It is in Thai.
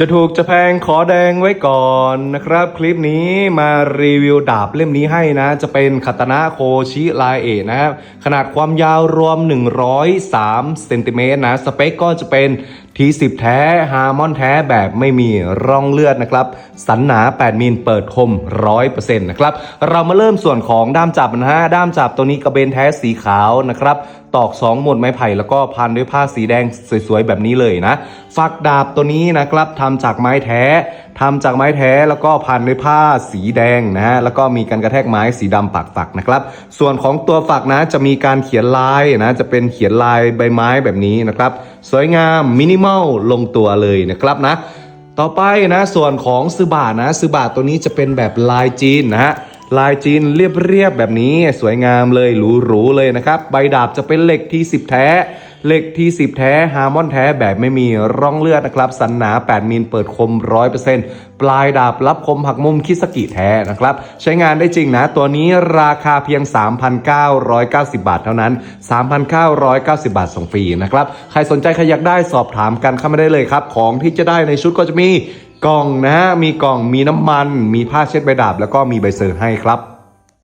จะถูกจะแพงขอแดงไว้ก่อนนะครับ คลิปนี้มารีวิวดาบเล่มนี้ให้นะ จะเป็นคาตนะโคชิลายเอะนะครับ ขนาดความยาวรวม 103เซนติเมตรนะ สเปคก็จะเป็น ที10แท้ฮาร์มอนแท้แบบไม่มีร่องเลือดนะครับ สันหนา 8 มิลเปิดคม 100%นะครับ เรามาเริ่มส่วนของด้ามจับนะฮะ ด้ามจับตัวนี้กระเบนแท้สีขาวนะครับ ตอก 2 หมดไม้ไผ่แล้วก็พันด้วยผ้าสีแดงสวยๆ แบบนี้เลยนะ ฝักดาบตัวนี้นะครับทำจากไม้แท้ทำจากไม้แท้แล้วก็พันด้วยผ้าสีแดงนะฮะ แล้วก็มีการกระแทกไม้สีดำปักฝักนะครับ ส่วนของตัวฝักนะจะมีการเขียนลายนะ จะเป็นเขียนลายใบไม้แบบนี้นะครับ สวยงามมินิมอลลงตัวเลยนะครับนะ ต่อไปนะส่วนของซื้อบานะซื้อบาตัวนี้จะเป็นแบบลายจีนนะฮะ ลายจีนเรียบๆแบบนี้สวยงามเลยหรูๆเลยนะครับ ใบดาบจะเป็นเหล็กที่ 10 แท้เหล็กที่ 10 แท้ฮาร์มอนแท้แบบไม่มีร่องเลือดนะครับ สันหนา 8 มิลเปิดคม 100%ปลายดาบรับคมหักมุมคิสกิแท้นะครับ ใช้งานได้จริงนะ ตัวนี้ราคาเพียง 3,990 บาทเท่านั้น 3,990 บาทส่งฟรีนะครับ ใครสนใจใครอยากได้สอบถามกันเข้ามาได้เลยครับ ของที่จะได้ในชุดก็จะมี กล่องนะฮะมีกล่องมีน้ำมัน มีผ้าเช็ดใบดาบ แล้วก็มีใบเซอร์ให้ครับ